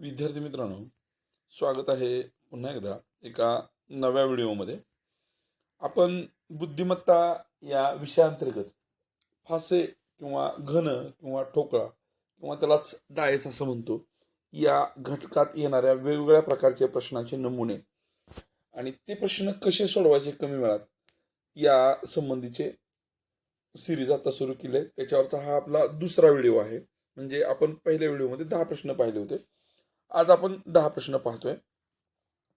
विद्यार्थी मित्रांनो स्वागत आहे पुन्हा एकदा एका नव्या व्हिडिओमध्ये. आपण बुद्धिमत्ता या विषयांतर्गत फासे किंवा घन किंवा ठोकळा किंवा त्यालाच डायस असं म्हणतो या घटकात येणाऱ्या वेगवेगळ्या प्रकारचे प्रश्नांचे नमुने आणि ते प्रश्न कसे सोडवायचे कमी वेळात या संबंधीचे सिरीज आता सुरू केले त्याच्यावरचा हा आपला दुसरा व्हिडिओ आहे. म्हणजे आपण पहिल्या व्हिडिओमध्ये दहा प्रश्न पाहिले होते. आज आपण दहा प्रश्न पाहतोय.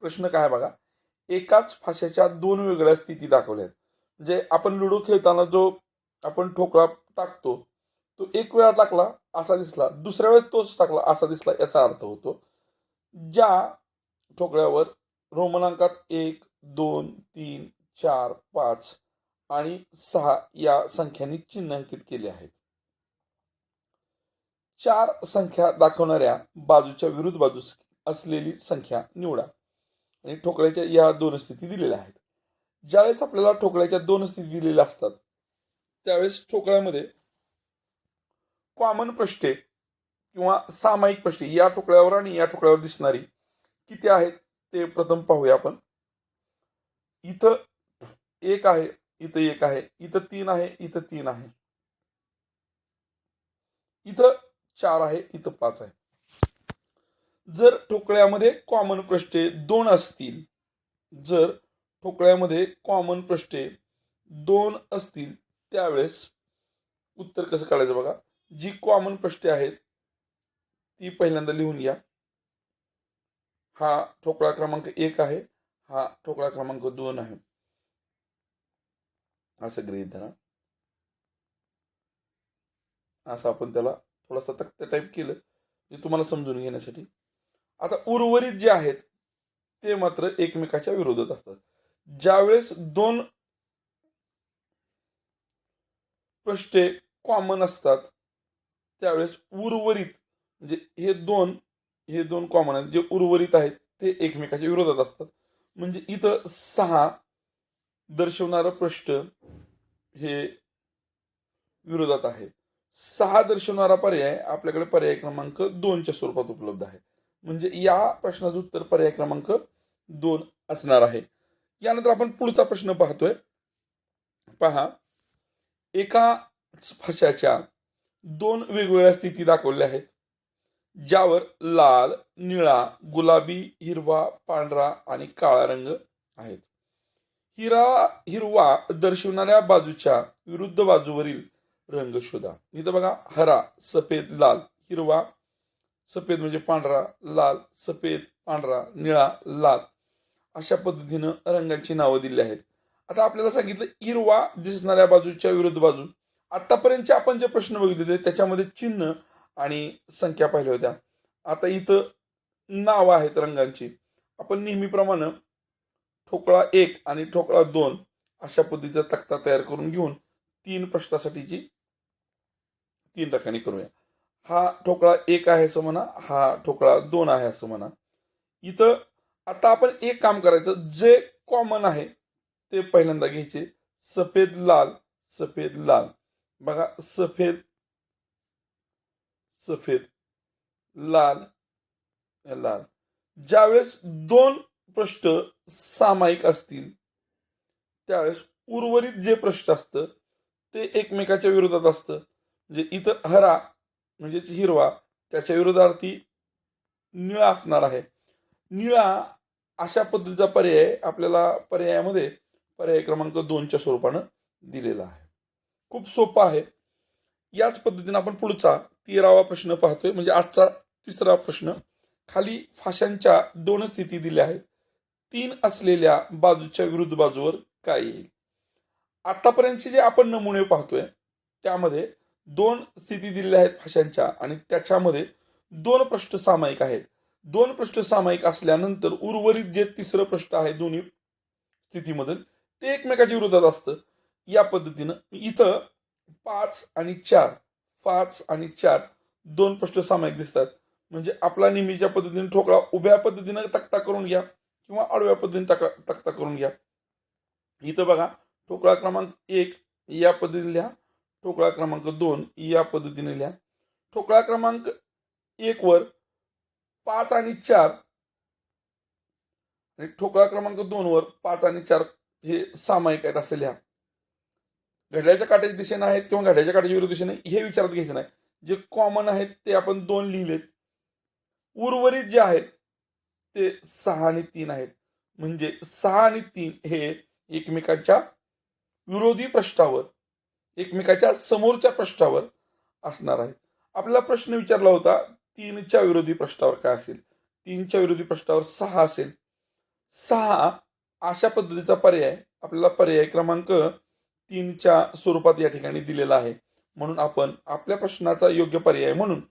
प्रश्न काय बघा? एकाच फाशाच्या दोन वेगळ्या स्थिती दाखवल्या आहेत. म्हणजे आपण लुडो खेळताना जो आपण ठोकळा टाकतो तो एक वेळा टाकला असा दिसला. दुसऱ्या वेळेस तोच टाकला असा दिसला याचा अर्थ होतो. ज्या ठोकळ्यावर रोमनांकात एक दोन तीन चार पाच आणि सहा या संख्यांनी चिन्हांकित केले आहेत. चार संख्या दाखवणाऱ्या बाजूच्या विरुद्ध बाजूस असलेली संख्या निवडा. आणि ठोकळ्याच्या या दोन स्थिती दिलेल्या आहेत. ज्यावेळेस आपल्याला ठोकळ्याच्या दोन स्थिती दिलेल्या असतात त्यावेळेस ठोकळ्यामध्ये कॉमन पृष्ठे किंवा सामायिक पृष्ठे या ठोकळ्यावर आणि या ठोकळ्यावर दिसणारी किती आहेत ते प्रथम पाहूया आपण. इथं एक आहे इथं एक आहे इथं तीन आहे इथं तीन आहे. इथं चार आहे इथं पाच आहे. जर ठोकळ्यामध्ये कॉमन पृष्ठे दोन असतील जर ठोकळ्यामध्ये कॉमन पृष्ठे दोन असतील त्यावेळेस उत्तर कसं काढायचं बघा? जी कॉमन पृष्ठे आहेत ती पहिल्यांदा लिहून घ्या. हा ठोकळा क्रमांक एक आहे हा ठोकळा क्रमांक दोन आहे. असं गृहित धरा. असं आपण त्याला थोडासा तक्ता टाईप केलं जे तुम्हाला समजून घेण्यासाठी. आता उर्वरित जे आहेत ते मात्र एकमेकाच्या विरोधात असतात. ज्यावेळेस दोन पृष्ठे कॉमन असतात त्यावेळेस उर्वरित म्हणजे हे दोन हे दोन कॉमन आहेत. जे उर्वरित आहेत ते एकमेकाच्या विरोधात असतात. म्हणजे इथं सहा दर्शवणारं पृष्ठ हे विरोधात आहे. सहा दर्शवणारा पर्याय आपल्याकडे पर्याय क्रमांक दोनच्या स्वरूपात उपलब्ध आहे. म्हणजे या प्रश्नाचं उत्तर पर्याय क्रमांक दोन असणार आहे. यानंतर आपण पुढचा प्रश्न पाहतोय. पहा. एकाच फशाच्या दोन वेगवेगळ्या स्थिती दाखवल्या आहेत. ज्यावर लाल निळा गुलाबी हिरवा पांढरा आणि काळा रंग आहेत. हिरा हिरवा दर्शवणाऱ्या बाजूच्या विरुद्ध बाजूवरील रंग शोधा. इथं बघा हरा सफेद लाल हिरवा सफेद म्हणजे पांढरा लाल सफेद पांढरा निळा लाल. अशा पद्धतीनं रंगांची नावं दिली आहेत. आता आपल्याला सांगितलं हिरवा दिसणाऱ्या बाजूच्या विरुद्ध बाजू. आतापर्यंतचे आपण जे प्रश्न बघितले त्याच्यामध्ये चिन्ह आणि संख्या पाहिल्या होत्या. आता इथं नावं आहेत रंगांची. आपण नेहमीप्रमाणे ठोकळा एक आणि ठोकळा दोन अशा पद्धतीचा तक्ता तयार करून घेऊन तीन प्रश्नासाठीची तीन रकानी करूया. हा ठोकळा एक आहे असं म्हणा हा ठोकळा दोन आहे असं म्हणा. इथं आता आपण एक काम करायचं जे कॉमन आहे ते पहिल्यांदा घ्यायचे. सफेद लाल सफेद लाल. बघा सफेद सफेद लाल लाल. ज्यावेळेस दोन पृष्ठ सामायिक असतील त्यावेळेस उर्वरित जे पृष्ठ असतं ते एकमेकाच्या विरोधात असतं. म्हणजे इथं हरा म्हणजेच हिरवा त्याच्या विरोधार्थी निळा असणार आहे. निळा अशा पद्धतीचा पर्याय आपल्याला पर्यायामध्ये पर्याय क्रमांक दोनच्या स्वरूपानं दिलेला आहे. खूप सोपा आहे. याच पद्धतीनं आपण पुढचा तेरावा प्रश्न पाहतोय. म्हणजे आजचा तिसरा प्रश्न. खाली फाशांच्या दोन स्थिती दिल्या आहेत. तीन असलेल्या बाजूच्या विरुद्ध बाजूवर काय येईल? आतापर्यंतचे जे आपण नमुने पाहतोय त्यामध्ये दोन स्थिती दिलेल्या आहेत भाषांच्या आणि त्याच्यामध्ये दोन पृष्ठ सामायिक आहेत. दोन पृष्ठ सामायिक असल्यानंतर उर्वरित जे तिसरं पृष्ठ आहे दोन्ही स्थितीमधील ते एकमेकाच्या विरोधात असतं. या पद्धतीनं इथं पाच आणि चार पाच आणि चार दोन पृष्ठ सामायिक दिसतात. म्हणजे आपला नेहमीच्या पद्धतीने ठोकळा उभ्या पद्धतीनं तक्ता करून घ्या किंवा आडव्या पद्धतीने तक्ता तक्ता करून घ्या. इथं बघा ठोकळा क्रमांक एक या पद्धतीने लिहा. ठोकळा क्रमांक दोन या पद्धतीने लिहा. ठोकळा क्रमांक एकवर पाच आणि चार आणि ठोकळा क्रमांक दोनवर पाच आणि चार हे सामायिक आहेत असं लिहा. घड्याच्या काट्याच्या दिशेने आहेत किंवा घड्याच्या काट्याच्या विरुद्ध दिशेने हे विचारात घ्यायचं नाही. जे कॉमन आहेत ते आपण दोन लिहिलेत. उर्वरित जे आहेत ते सहा आणि तीन आहेत. म्हणजे सहा आणि तीन हे एकमेकांच्या विरोधी पृष्ठावर एकमेकाच्या समोरच्या पृष्ठावर असणार आहे आपला प्रश्न विचारला होता तीनच्या विरोधी पृष्ठावर काय असेल? तीनच्या विरोधी पृष्ठावर सहा असेल. सहा अशा पद्धतीचा पर्याय आपल्याला पर्याय क्रमांक तीनच्या स्वरूपात या ठिकाणी दिलेला आहे. म्हणून आपण आपल्या प्रश्नाचा योग्य पर्याय म्हणून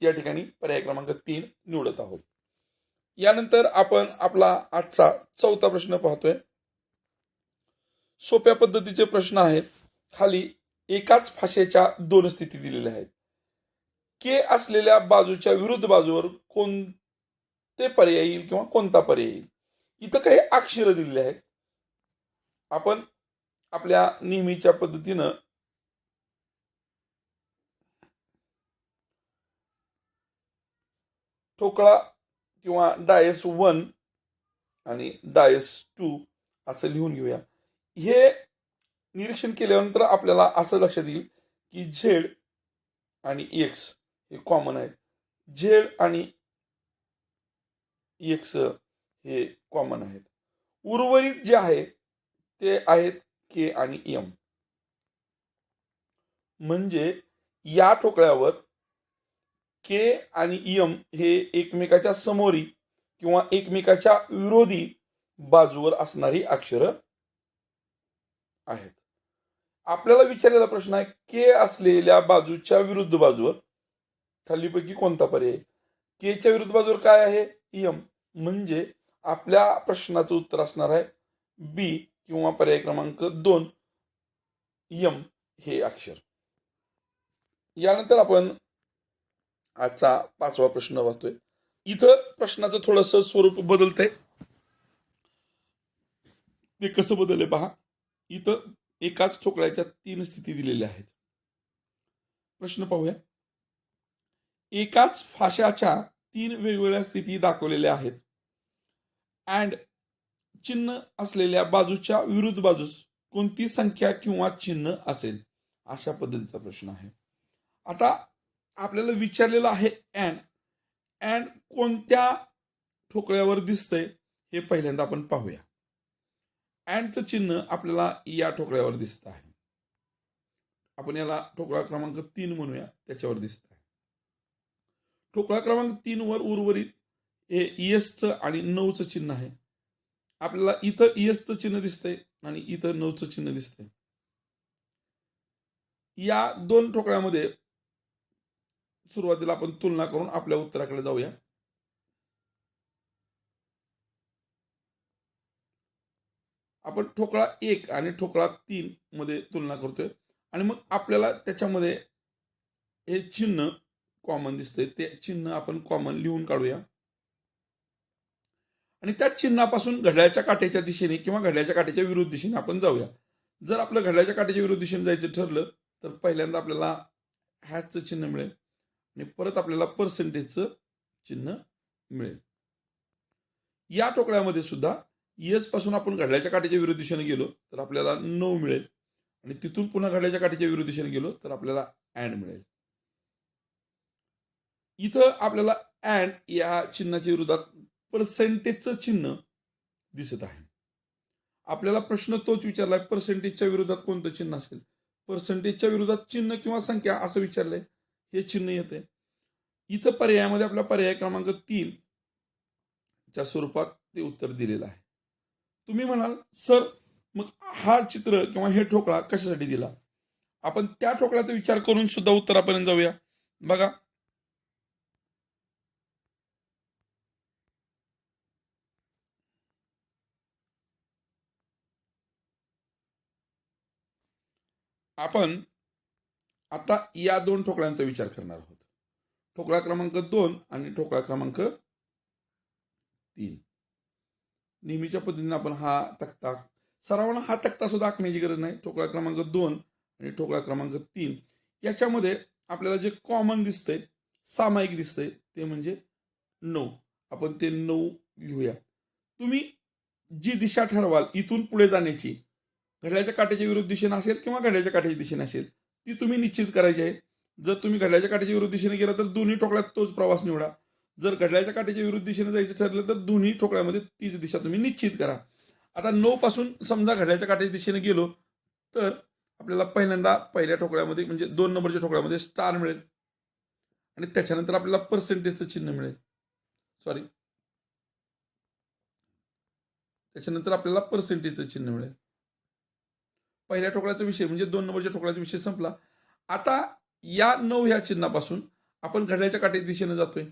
या ठिकाणी पर्याय क्रमांक तीन निवडत आहोत. यानंतर आपण आपला आजचा चौथा प्रश्न पाहतोय. सोप्या पद्धतीचे प्रश्न आहेत. खाली एकाच भाषेच्या दोन स्थिती दिलेल्या आहेत. के असलेल्या बाजूच्या विरुद्ध बाजूवर कोणते पर्याय येईल किंवा कोणता पर्याय येईल? इथं काही अक्षर दिलेले आहेत. आपण आपल्या नेहमीच्या पद्धतीनं ठोकळा किंवा डायस वन आणि डायस टू असं लिहून घेऊया. हे निरीक्षण केल्यानंतर आपल्याला असं लक्षात येईल की झेड आणि एक्स हे कॉमन आहेत. झेड आणि एक्स हे कॉमन आहेत. उर्वरित जे आहे ते आहेत के आणि एम म्हणजे या ठोकळ्यावर के आणि यम हे एकमेकाच्या समोरी किंवा एकमेकाच्या विरोधी बाजूवर असणारी अक्षरं आहेत. आपल्याला विचारलेला प्रश्न आहे के असलेल्या बाजूच्या विरुद्ध बाजूवर खालीपैकी कोणता पर्याय? केच्या विरुद्ध बाजूवर काय आहे? यम म्हणजे आपल्या प्रश्नाचं उत्तर असणार आहे बी किंवा पर्याय क्रमांक दोन. यम हे अक्षर. यानंतर आपण आजचा पाचवा प्रश्न पाहतोय इथं प्रश्नाचं थोडस स्वरूप बदलतंय. ते कसं बदलले पहा इथं एकाच ठोकळ्याच्या तीन स्थिती दिलेल्या आहेत. प्रश्न पाहूया. एकाच फाशाच्या तीन वेगवेगळ्या स्थिती दाखवलेल्या आहेत. अँड चिन्ह असलेल्या बाजूच्या विरुद्ध बाजूस कोणती संख्या किंवा चिन्ह असेल? अशा पद्धतीचा प्रश्न आहे. आता आपल्याला विचारलेलं आहे अँड अँड कोणत्या ठोकळ्यावर दिसतंय हे पहिल्यांदा आपण पाहूया. अँडचं चिन्ह आपल्याला या ठोकळ्यावर दिसत आहे. आपण याला ठोकळा क्रमांक तीन म्हणूया त्याच्यावर दिसत आहे. ठोकळा क्रमांक तीन वर उर्वरित हे इयसचं आणि नऊचं चिन्ह आहे. आपल्याला इथं इयसचं चिन्ह दिसतंय आणि इथं नऊचं चिन्ह दिसतंय. या दोन ठोकळ्यामध्ये सुरुवातीला आपण तुलना करून आपल्या उत्तराकडे जाऊया. आपण ठोकळा एक आणि ठोकळा तीन मध्ये तुलना करतोय. आणि मग आपल्याला त्याच्यामध्ये हे चिन्ह कॉमन दिसतंय. ते चिन्ह आपण कॉमन लिहून काढूया. आणि त्या चिन्हापासून घड्याळ्याच्या काट्याच्या दिशेने किंवा घड्याळ्याच्या काट्याच्या विरुद्ध दिशेने आपण जाऊया. जर आपलं घड्याळ्याच्या काट्याच्या विरुद्ध दिशेने जायचं ठरलं तर पहिल्यांदा आपल्याला हॅचचं चिन्ह मिळेल. आणि परत आपल्याला पर्सेंटेजचं चिन्ह मिळेल. या टोकळ्यामध्ये सुद्धा पासून आपण घडल्याच्या काठीच्या विरुद्ध दिशेने गेलो तर आपल्याला नऊ मिळेल. आणि तिथून पुन्हा घडल्याच्या काठीच्या विरुद्ध दिशेने गेलो तर आपल्याला अँड मिळेल. इथं आपल्याला अँड या चिन्हाच्या विरोधात पर्सेंटेजचं चिन्ह दिसत आहे. आपल्याला प्रश्न तोच विचारलाय पर्सेंटेजच्या विरोधात कोणतं चिन्ह असेल? पर्सेंटेजच्या विरोधात चिन्ह किंवा संख्या असं विचारलंय हे चिन्ह येते इथं पर्यायामध्ये आपला पर्याय क्रमांक तीन च्या स्वरूपात ते उत्तर दिलेलं आहे. तुम्ही म्हणाल सर मग हा चित्र किंवा हे ठोकळा कशासाठी दिला? आपण त्या ठोकळ्याचा विचार करून सुद्धा उत्तरापर्यंत जाऊया. बघा. आपण आता या दोन ठोकळ्यांचा विचार करणार आहोत. ठोकळा क्रमांक दोन आणि ठोकळा क्रमांक तीन. नेहमीच्या पद्धतीने आपण हा तक्ता सरावानं हा तक्ता सुद्धा आखण्याची गरज नाही. ठोकळा क्रमांक दोन आणि ठोकळा क्रमांक तीन. याच्यामध्ये आपल्याला जे कॉमन दिसतंय सामायिक दिसतंय ते म्हणजे नऊ. आपण ते नऊ लिहूया तुम्ही जी दिशा ठरवाल इथून पुढे जाण्याची घड्याच्या काट्याच्या विरुद्ध दिशेने असेल किंवा घड्याच्या काट्याच्या दिशेने असेल ती तुम्ही निश्चित करायची आहे. जर तुम्ही घड्याच्या काट्याच्या विरुद्ध दिशेने गेला तर दोन्ही टोकळ्यात तोच प्रवास निवडा. जर घड्याच्या काठीच्या विरुद्ध दिशेने जायचं ठरलं तर दोन्ही ठोकळ्यामध्ये तीच दिशा तुम्ही निश्चित करा. आता नऊ पासून समजा घड्याच्या काठीच्या दिशेने गेलो तर आपल्याला पहिल्यांदा पहिल्या ठोकळ्यामध्ये म्हणजे दोन नंबरच्या ठोकळ्यामध्ये स्टार मिळेल. आणि त्याच्यानंतर आपल्याला पर्सेंटेजचं चिन्ह मिळेल. सॉरी त्याच्यानंतर आपल्याला पर्सेंटेजचं चिन्ह मिळेल. पहिल्या ठोकळ्याचा विषय म्हणजे दोन नंबरच्या ठोकळ्याचा विषय संपला. आता या नऊ ह्या चिन्हापासून आपण घड्याच्या काट्याच्या दिशेने जातोय.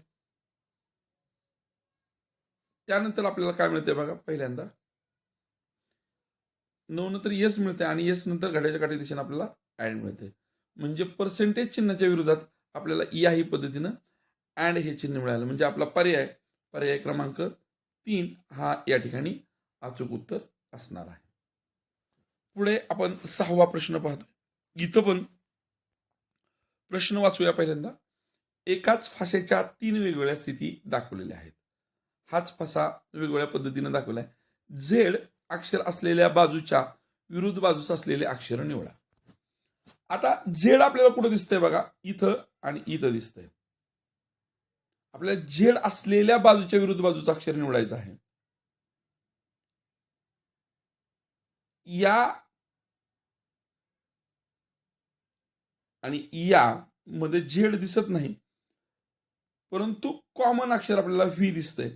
त्यानंतर आपल्याला काय मिळते बघा पहिल्यांदा. नऊ नंतर येस मिळते आणि येस नंतर घड्याच्या काठी दिशेने आपल्याला अँड मिळते म्हणजे पर्सेंटेज चिन्हाच्या विरोधात आपल्याला e याही पद्धतीनं अँड हे चिन्ह मिळालं. म्हणजे आपला पर्याय पर्याय क्रमांक तीन हा या ठिकाणी अचूक उत्तर असणार आहे. पुढे आपण सहावा प्रश्न पाहतो इथं पण प्रश्न वाचूया पहिल्यांदा. एकाच फाशेच्या तीन वेगवेगळ्या स्थिती दाखवलेल्या आहेत. हाच फसा वेगवेगळ्या पद्धतीने दाखवलाय. झेड अक्षर असलेल्या बाजूच्या विरुद्ध बाजूस असलेले अक्षर निवडा. आता झेड आपल्याला कुठं दिसतंय बघा? इथं आणि इथं दिसतंय. आपल्याला झेड असलेल्या बाजूच्या विरुद्ध बाजूचं अक्षर निवडायचं आहे. या आणि या मध्ये झेड दिसत नाही. परंतु कॉमन अक्षर आपल्याला व्ही दिसतंय.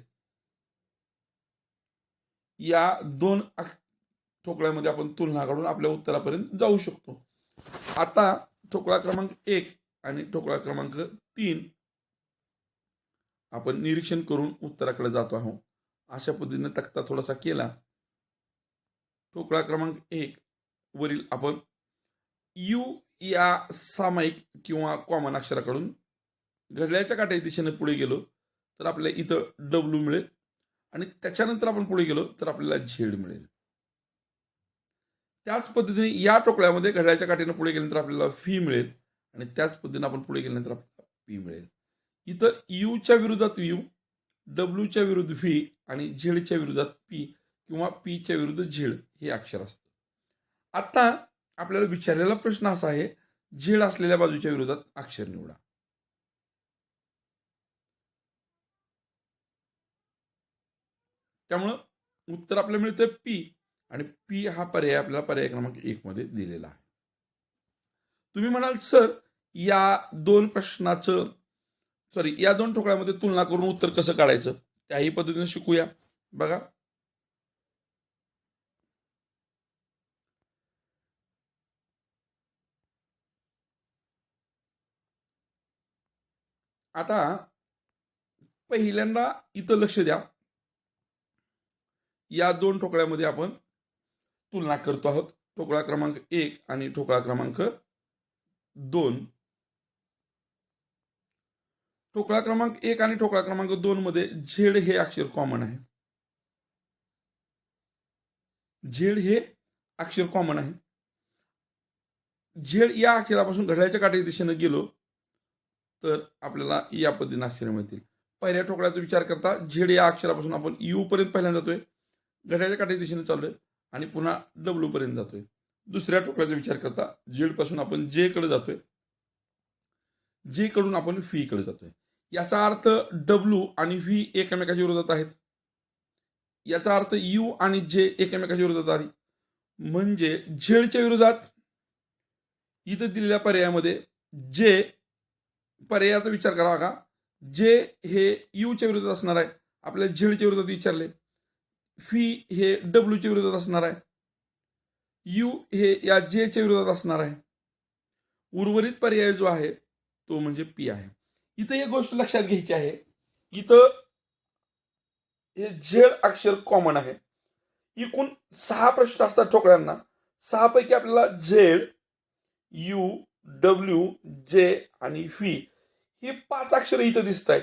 या दोन ठोकळ्यामध्ये आपण तुलना काढून आपल्या उत्तरापर्यंत जाऊ शकतो. आता ठोकळा क्रमांक एक आणि ठोकळा क्रमांक तीन आपण निरीक्षण करून उत्तराकडे जातो आहोत. अशा पद्धतीने तक्ता थोडासा केला. ठोकळा क्रमांक एक वरील आपण यू या सामायिक किंवा कॉमन अक्षराकडून घडल्याच्या काट्याच्या दिशेने पुढे गेलो तर आपल्याला इथं डब्ल्यू मिळेल. आणि त्याच्यानंतर आपण पुढे गेलो तर आपल्याला झेड मिळेल. त्याच पद्धतीने या टोकळ्यामध्ये घड्याळ्याच्या काठीनं पुढे गेल्यानंतर आपल्याला फी मिळेल आणि त्याच पद्धतीने आपण पुढे गेल्यानंतर आपल्याला पी मिळेल. इथं यूच्या विरोधात यू डब्ल्यूच्या विरुद्ध व्ही आणि झेडच्या विरोधात पी किंवा पीच्या विरुद्ध झेड हे अक्षर असतं. आता आपल्याला विचारलेला प्रश्न असा आहे झेड असलेल्या बाजूच्या विरोधात अक्षर निवडा. त्यामुळं उत्तर आपल्याला मिळतं पी आणि पी हा पर्याय आपल्याला पर्याय क्रमांक एक मध्ये दिलेला आहे. तुम्ही म्हणाल सर या दोन प्रश्नाचं सॉरी या दोन ठोकळ्यामध्ये तुलना करून उत्तर कसं काढायचं? त्याही पद्धतीने शिकूया. बघा. आता पहिल्यांदा इथं लक्ष द्या. या दोन ठोकळ्यामध्ये आपण तुलना करतो आहोत. ठोकळा क्रमांक एक आणि ठोकळा क्रमांक दोन. ठोकळा क्रमांक एक आणि ठोकळा क्रमांक दोन मध्ये झेड हे अक्षर कॉमन आहे. झेड हे अक्षर कॉमन आहे. झेड या अक्षरापासून घड्याळ्याच्या काठ्याच्या दिशेने गेलो तर आपल्याला या पद्धतीने अक्षरे मिळतील. पहिल्या ठोकळ्याचा विचार करता झेड या अक्षरापासून आपण यू पर्यंत पहिल्यांदा जातोय. घड्याच्या काठी दिशेने चाललोय आणि पुन्हा डब्ल्यू पर्यंत जातोय. दुसऱ्या टोकल्याचा विचार करता जेडपासून आपण जे कडे जातोय. जे कडून आपण फी कडे जातोय. याचा अर्थ डब्ल्यू आणि व्ही एकमेकाच्या विरोधात आहेत. याचा अर्थ यू आणि जे एकमेकाच्या विरोधात आहे म्हणजे झेडच्या विरोधात इथं दिलेल्या पर्यायामध्ये जे पर्यायाचा विचार करा का जे हे यूच्या विरोधात असणार आहे. आपल्या झेडच्या विरोधात विचारले. फी हे डब्ल्यूच्या विरोधात असणार आहे. यू हे या जेच्या विरोधात असणार आहे. उर्वरित पर्याय जो आहे तो म्हणजे पी आहे. इथं एक गोष्ट लक्षात घ्यायची आहे. इथं हे झेड अक्षर कॉमन आहे. एकूण सहा प्रश्न असतात ठोकळ्यांना. सहापैकी आपल्याला झेड यू डब्ल्यू जे आणि फी हे पाच अक्षर इथं दिसत आहेत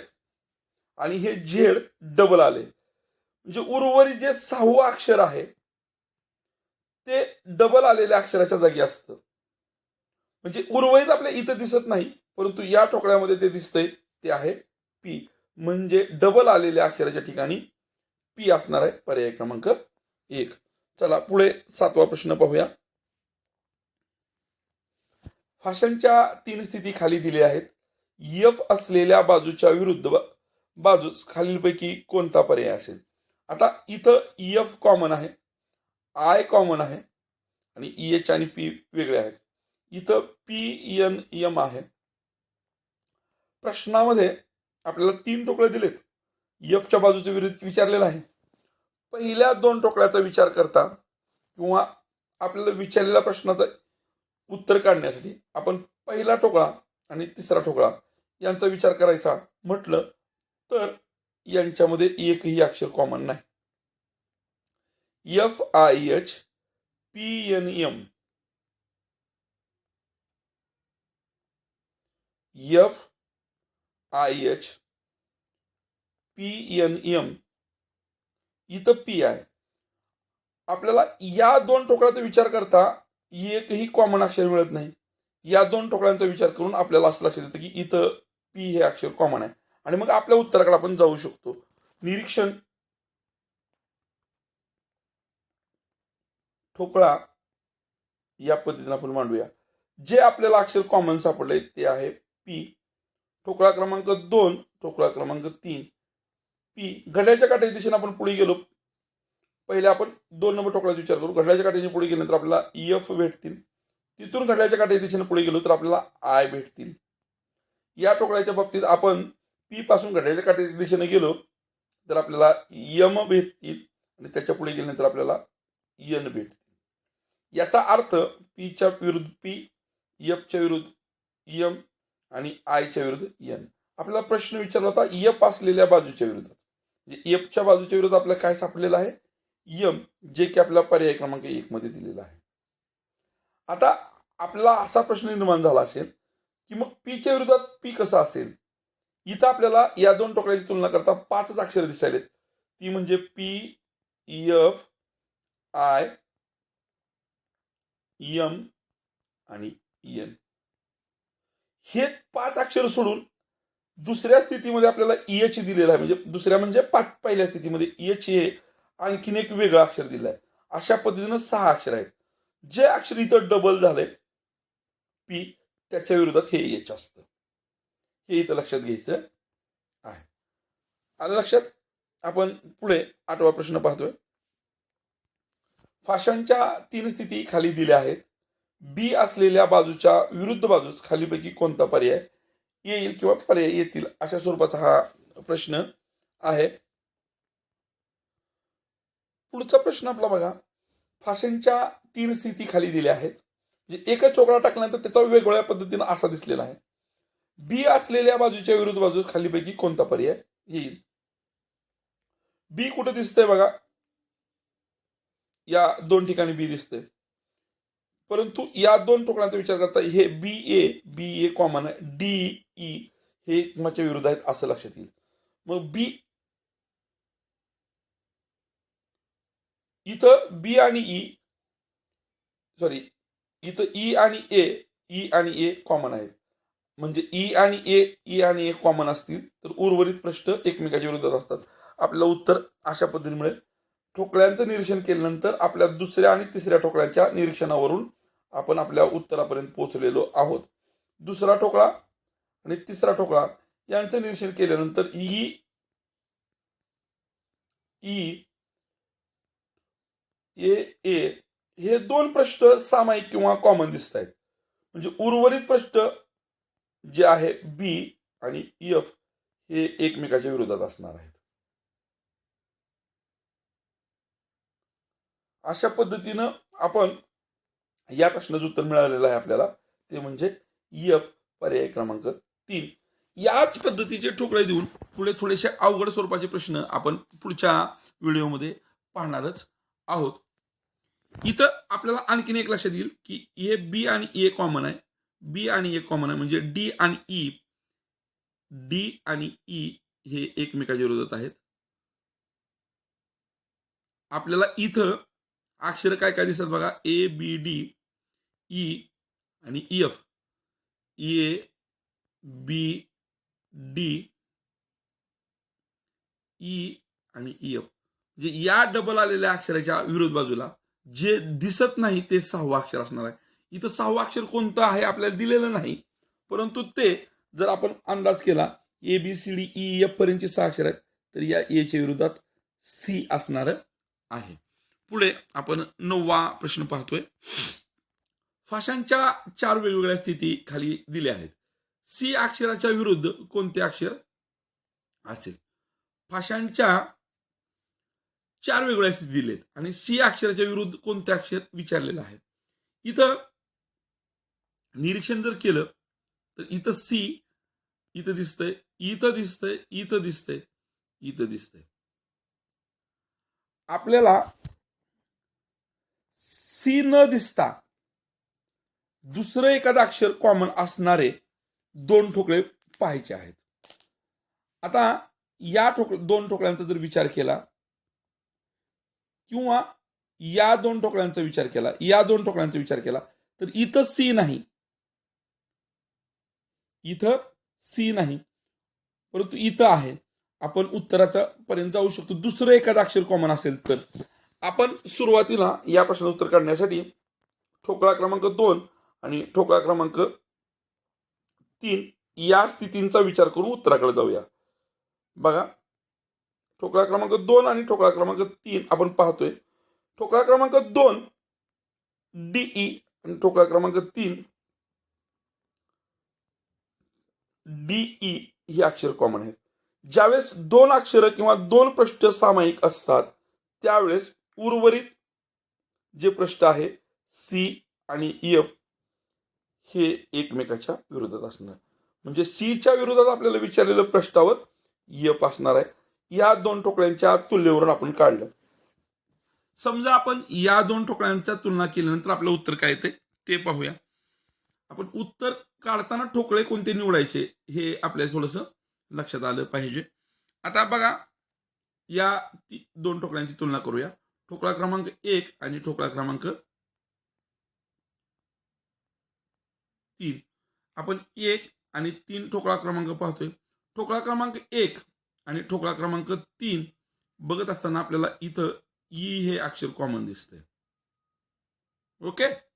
आणि हे झेड डबल आले. म्हणजे उर्वरित जे सहावं अक्षर आहे ते डबल आलेल्या अक्षराच्या जागी असतं. म्हणजे उर्वरित आपल्या इथं दिसत नाही परंतु या ठोकळ्यामध्ये ते दिसतंय ते आहे पी म्हणजे डबल आलेल्या अक्षराच्या ठिकाणी पी असणार आहे पर्याय क्रमांक एक. चला पुढे सातवा प्रश्न पाहूया. फाशांच्या तीन स्थिती खाली दिल्या आहेत. यफ असलेल्या बाजूच्या विरुद्ध बाजूस खालीलपैकी कोणता पर्याय असेल? आता इथं ई एफ कॉमन आहे आय कॉमन आहे आणि ई एच आणि पी वेगळे आहेत. इथं पी एन एम आहे. प्रश्नामध्ये आपल्याला तीन टोकळे दिलेत. एफच्या बाजूचे विरुद्ध विचारलेलं आहे. पहिल्या दोन टोकळ्याचा विचार करता किंवा आपल्याला विचारलेल्या प्रश्नाचं उत्तर काढण्यासाठी आपण पहिला टोकळा आणि तिसरा टोकळा यांचा विचार करायचा म्हटलं तर यांच्यामध्ये एकही अक्षर कॉमन नाही. F I H P N M F I H P N M इथं पी आहे. आपल्याला या दोन टोकळ्याचा विचार करता एकही कॉमन अक्षर मिळत नाही. या दोन टोकळ्यांचा विचार करून आपल्याला असं लक्षात येतं की इथं पी हे अक्षर कॉमन आहे. आणि मग आपल्या उत्तराकडे आपण जाऊ शकतो. निरीक्षण. ठोकळा. या पद्धतीने आपण मांडूया. जे आपल्याला अक्षर कॉमन सापडले ते आहे पी ठोकळा क्रमांक दोन ठोकळा क्रमांक तीन. पी घड्याच्या काट्याच्या दिशेने आपण पुढे गेलो. पहिले आपण दोन नंबर ठोकळ्याचा विचार करू. घड्याच्या काट्याच्या पुढे गेल्यानंतर आपल्याला एफ भेटतील. तिथून घड्याच्या काट्याच्या दिशेने पुढे गेलो तर आपल्याला आय भेटतील. या ठोकळ्याच्या बाबतीत आपण पी पासून घड्याच्या काट्याच्या दिशेने गेलो तर आपल्याला यम भेटतील आणि त्याच्या पुढे गेल्यानंतर आपल्याला यन भेटतील. याचा अर्थ पीच्या विरुद्ध पी यपच्या विरुद्ध यम आणि आयच्या विरुद्ध यन आपल्याला प्रश्न विचारला होता यप असलेल्या बाजूच्या विरुद्ध. म्हणजे यपच्या बाजूच्या विरुद्ध आपल्याला काय सापडलेलं आहे? यम जे की आपला पर्याय क्रमांक एक मध्ये दिलेला आहे. आता आपल्याला असा प्रश्न निर्माण झाला असेल की मग पीच्या विरोधात पी कसं असेल? इथं आपल्याला या दोन टोकड्याची तुलना करता पाचच अक्षर दिसायलेत. ती म्हणजे पी एफ आय एम आणि एन हे पाच अक्षर सोडून दुसऱ्या स्थितीमध्ये आपल्याला एच दिलेलं आहे. म्हणजे दुसऱ्या म्हणजे पाच पहिल्या स्थितीमध्ये एच हे आणखीन एक वेगळं अक्षर दिलं आहे. अशा पद्धतीनं सहा अक्षर आहेत. जे अक्षर इथं डबल झालंय पी त्याच्या विरोधात हे एच असतं. हे इथं लक्षात घ्यायचं आहे. आलं लक्षात आपण पुढे आठवा प्रश्न पाहतोय. फाशांच्या तीन स्थिती खाली दिल्या आहेत. बी असलेल्या बाजूच्या विरुद्ध बाजूस खालीपैकी कोणता पर्याय येईल किंवा पर्याय येतील अशा स्वरूपाचा हा प्रश्न आहे. पुढचा प्रश्न आपला बघा. फाशांच्या तीन स्थिती खाली दिल्या आहेत. म्हणजे एकच चोकडा टाकल्यानंतर त्याचा वेगवेगळ्या पद्धतीनं असा दिसलेला आहे. बी असलेल्या बाजूच्या विरुद्ध बाजूस खालीपैकी कोणता पर्याय येईल? बी कुठे दिसतंय बघा. या दोन ठिकाणी बी दिसतंय. परंतु या दोन टोकणांचा विचार करता हे B A B A common आहे. डी ई हे माझ्या विरुद्ध आहेत असं लक्षात येईल. मग बी इथं बी आणि ई सॉरी इथं ई आणि ए ई आणि ए कॉमन आहेत. म्हणजे ई आणि ए ई e आणि ए कॉमन असतील तर उर्वरित प्रश्न एकमेकाच्या विरोधात असतात. आपलं उत्तर अशा पद्धतीने मिळेल. ठोकळ्यांचं निरीक्षण केल्यानंतर आपल्या दुसऱ्या आणि तिसऱ्या ठोकळ्यांच्या निरीक्षणावरून आपण आपल्या उत्तरापर्यंत पोहोचलेलो आहोत. दुसरा ठोकळा आणि तिसरा ठोकळा यांचं निरीक्षण केल्यानंतर ई ई ए ए हे दोन प्रश्न सामायिक किंवा कॉमन दिसत आहेत म्हणजे उर्वरित प्रश्न जे आहे बी आणि एफ हे एकमेकाच्या विरोधात असणार आहेत. अशा पद्धतीनं आपण या प्रश्नाचं उत्तर मिळालेलं आहे आपल्याला. ते म्हणजे एफ पर्याय क्रमांक तीन. याच पद्धतीचे ठोकळे देऊन पुढे थोडेसे अवघड स्वरूपाचे प्रश्न आपण पुढच्या व्हिडिओमध्ये पाहणारच आहोत. इथं आपल्याला आणखीन एक लक्षात येईल की ए बी आणि ए कॉमन आहे. बी आणि ए कॉमन आहे. म्हणजे डी आणि e, ई डी आणि ई हे एकमेकाच्या विरोधात आहेत. आपल्याला इथं अक्षर काय काय दिसतात बघा? ए बी डी ई आणि F A B D E आणि इएफ म्हणजे या डबल आलेल्या अक्षराच्या विरोध बाजूला जे दिसत नाही ते सहावं अक्षर असणार आहे. इथं सहावं अक्षर कोणतं आहे आपल्याला दिलेलं नाही. परंतु ते जर आपण अंदाज केला A B C D E F पर्यंतचे सहा अक्षर आहेत तर या एच्या विरोधात सी असणार आहे. पुढे आपण नववा प्रश्न पाहतोय. फाशांच्या चार वेगवेगळ्या स्थिती खाली दिल्या आहेत. सी अक्षराच्या विरुद्ध कोणते अक्षर असेल? फाशांच्या चार वेगवेगळ्या स्थिती दिलेत. आणि सी अक्षराच्या विरुद्ध कोणते अक्षर विचारलेलं आहे? इथं निरीक्षण जर केलं तर इथं सी इथं दिसतंय इथं दिसतंय इथं दिसतंय इथं दिसतंय. आपल्याला सी न दिसता दुसरं एखादं अक्षर कॉमन असणारे दोन ठोकळे पाहायचे आहेत. आता या ठोक दोन ठोकळ्यांचा जर विचार केला किंवा या दोन ठोकळ्यांचा विचार केला या दोन ठोकळ्यांचा विचार केला तर इथं सी नाही. इथं सी नाही. परंतु इथं आहे. आपण उत्तराच्या पर्यंत जाऊ शकतो. दुसरं एखादं अक्षर कॉमन असेल तर. आपण सुरुवातीला या प्रश्नाचं उत्तर काढण्यासाठी ठोकळा क्रमांक दोन आणि ठोकळा क्रमांक तीन या स्थितींचा विचार करून उत्तराकडे जाऊया. बघा. ठोकळा क्रमांक दोन आणि ठोकळा क्रमांक तीन आपण पाहतोय. ठोकळा क्रमांक दोन डीई आणि ठोकळा क्रमांक तीन डीई e ही अक्षर कॉमन आहेत. ज्यावेळेस दोन अक्षरं किंवा दोन पृष्ठ सामायिक असतात त्यावेळेस उर्वरित जे पृष्ठ आहे सी आणि एफ हे एकमेकाच्या विरोधात असणार. म्हणजे सीच्या विरोधात आपल्याला विचारलेलं प्रश्नावर यप असणार आहे. या दोन ठोकळ्यांच्या तुलनेवरून आपण काढलं. समजा आपण या दोन ठोकळ्यांच्या तुलना केल्यानंतर आपलं उत्तर काय येते ते पाहूया. आपण उत्तर काढताना ठोकळे कोणते निवडायचे हे आपल्याला थोडस लक्षात आलं पाहिजे. आता बघा या ती- दोन ठोकळ्यांची तुलना करूया. ठोकळा क्रमांक एक आणि ठोकळा क्रमांक तीन. आपण एक आणि तीन ठोकळा क्रमांक पाहतोय. ठोकळा क्रमांक एक आणि ठोकळा क्रमांक तीन बघत असताना आपल्याला इथं ई हे अक्षर कॉमन दिसतंय. ओके?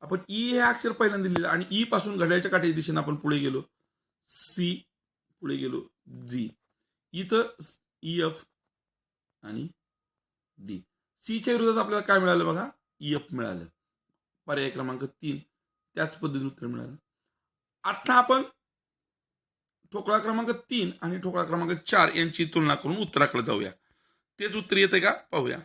आपण ई हे अक्षर पहिल्यांदा दिलेलं आणि ई पासून घड्याच्या काठी दिशेने आपण पुढे गेलो. सी पुढे गेलो. जी इथं ई एफ e, आणि डी सीच्या विरोधात आपल्याला काय मिळालं बघा? ई एफ मिळालं. पर्याय क्रमांक तीन. त्याच पद्धतीने उत्तर मिळालं. आता आपण ठोकळा क्रमांक तीन आणि ठोकळा क्रमांक चार यांची तुलना करून उत्तराकडे जाऊया. तेच उत्तर येते का? पाहूया.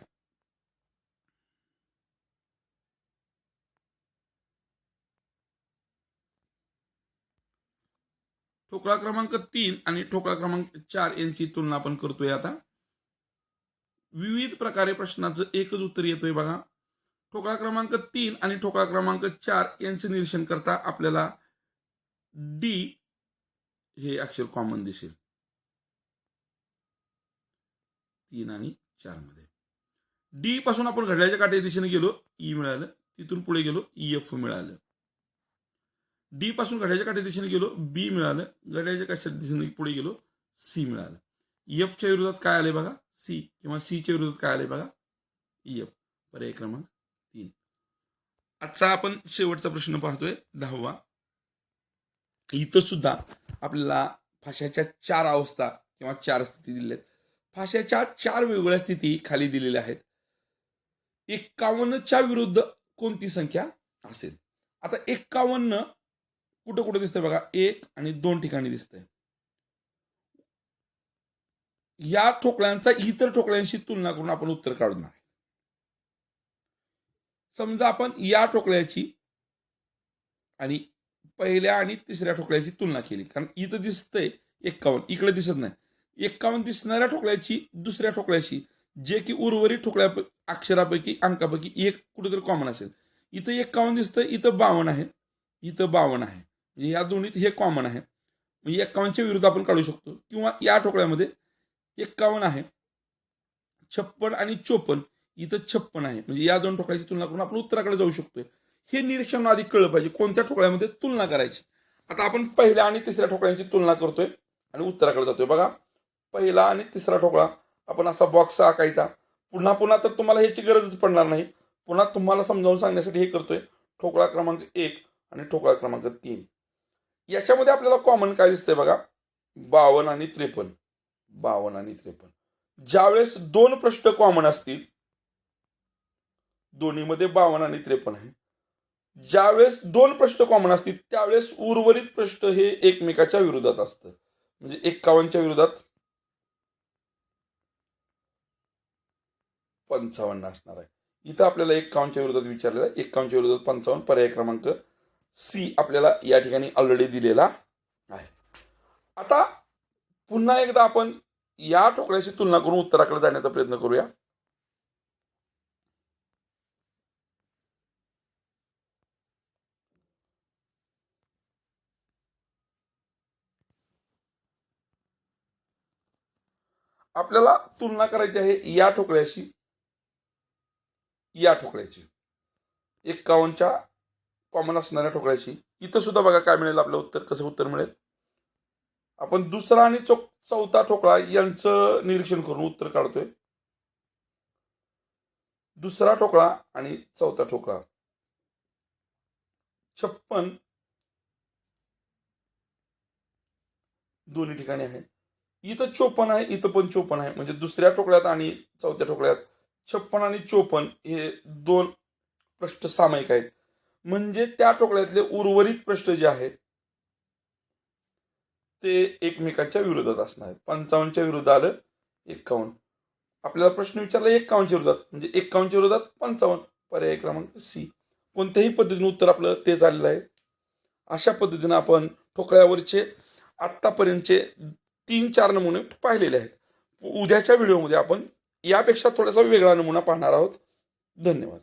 ठोकळा क्रमांक तीन आणि ठोकळा क्रमांक चार यांची तुलना आपण करतोय आता. विविध प्रकारे प्रश्नाचं एकच उत्तर येतोय बघा. ठोकळा क्रमांक तीन आणि ठोकळा क्रमांक चार यांचं निरीक्षण करता आपल्याला डी हे अक्षर कॉमन दिसेल. तीन आणि चारमध्ये. डी पासून आपण घड्याच्या काठी दिशेने गेलो ई मिळालं. तिथून पुढे गेलो ई एफ मिळालं. डी पासून घड्याच्या काठी दिशेने गेलो बी मिळालं. घड्याच्या काठ्या दिशेने पुढे गेलो सी मिळालं. एफच्या विरोधात काय आले बघा? सी किंवा सीच्या विरोधात काय आले बघा? यफ एफ पर्याय क्रमांक तीन. आजचा आपण शेवटचा प्रश्न पाहतोय दहावा. इथं सुद्धा आपल्याला भाषाच्या चार अवस्था किंवा चार स्थिती दिल्या आहेत. भाषेच्या चार वेगवेगळ्या स्थिती खाली दिलेल्या आहेत. एक्कावन्नच्या विरुद्ध कोणती संख्या असेल? आता एक्कावन्न कुठं कुठं दिसतंय बघा एक आणि दोन ठिकाणी दिसतंय. या ठोकळ्यांचा इतर ठोकळ्यांशी तुलना करून आपण उत्तर काढणार समजा आपण या ठोकळ्याची आणि पहिल्या आणि तिसऱ्या ठोकळ्याची तुलना केली. कारण इथं दिसतंय एक्कावन्न इकडे दिसत नाही. एक्कावन्न दिसणाऱ्या ठोकळ्याची दुसऱ्या ठोकळ्याशी जे की उर्वरित ठोकळ्या अक्षरापैकी अंकापैकी एक कुठेतरी कॉमन असेल. इथं एक्कावन्न दिसतं इथं बावन्न आहे. इथं बावन्न आहे. म्हणजे या दोन्हीत हे कॉमन आहे. म्हणजे एक्कावन्नच्या विरुद्ध आपण काढू शकतो. किंवा या ठोकळ्यामध्ये एक्कावन्न आहे. छप्पन आणि चोपन्न इथं छप्पन आहे. म्हणजे या दोन ठोकळ्याची तुलना करून आपण उत्तराकडे जाऊ शकतोय. हे निरीक्षण आधी कळलं पाहिजे. कोणत्या ठोकळ्यामध्ये तुलना करायची? आता आपण पहिल्या आणि तिसऱ्या ठोकळ्यांची तुलना करतोय आणि उत्तराकडे जातोय. बघा पहिला आणि तिसरा ठोकळा. आपण असा बॉक्स आखायचा. पुन्हा पुन्हा तर तुम्हाला ह्याची गरजच पडणार नाही. पुन्हा तुम्हाला समजावून सांगण्यासाठी हे करतोय. ठोकळा क्रमांक एक आणि ठोकळा क्रमांक तीन. याच्यामध्ये आपल्याला कॉमन काय दिसतंय बघा? बावन्न आणि त्रेपन्न. बावन्न आणि त्रेपन्न. ज्यावेळेस दोन पृष्ठ कॉमन असतील दोन्हीमध्ये बावन्न आणि त्रेपन्न आहे. ज्यावेळेस दोन पृष्ठ कॉमन असतील त्यावेळेस उर्वरित पृष्ठ हे एकमेकाच्या विरोधात असतं. म्हणजे एक्कावन्नच्या विरोधात पंचावन्न असणार आहे. इथं आपल्याला एक्कावन्नच्या विरोधात विचारलेलं आहे. एक्कावन्नच्या विरोधात पंचावन्न पर्याय क्रमांक सी आपल्याला या ठिकाणी ऑलरेडी दिलेला आहे. आता पुन्हा एकदा आपण या ठोकळ्याशी तुलना करून उत्तराकडे जाण्याचा प्रयत्न करूया. आपल्याला तुलना करायची आहे या ठोकळ्याशी या ठोकळ्याची एक्कावन्नच्या कॉमन असणाऱ्या ठोकळ्याशी. इथं सुद्धा बघा काय मिळेल आपलं उत्तर कसं उत्तर मिळेल? आपण दुसरा आणि चौ चौथा ठोकळा यांचं निरीक्षण करून उत्तर काढतोय. दुसरा ठोकळा आणि चौथा ठोकळा. छप्पन दोन्ही ठिकाणी आहे. इथं चोपन आहे इथं पण चोपन आहे. म्हणजे दुसऱ्या ठोकळ्यात आणि चौथ्या ठोकळ्यात छप्पन आणि चोपन हे दोन पृष्ठ सामायिक आहेत. म्हणजे त्या ठोकळ्यातले उर्वरित प्रश्न जे आहेत ते एकमेकांच्या विरोधात असणार आहेत. पंचावन्नच्या विरुद्ध आलं एक्कावन्न आपल्याला प्रश्न विचारला एक्कावन्नच्या विरोधात. म्हणजे एक्कावन्नच्या विरोधात पंचावन्न. पर्याय क्रमांक सी. कोणत्याही पद्धतीने उत्तर आपलं ते झालेलं आहे. अशा पद्धतीनं आपण ठोकळ्यावरचे आत्तापर्यंतचे तीन चार नमुने पाहिलेले आहेत. उद्याच्या व्हिडिओमध्ये आपण यापेक्षा थोडासा वेगळा नमुना पाहणार आहोत. धन्यवाद.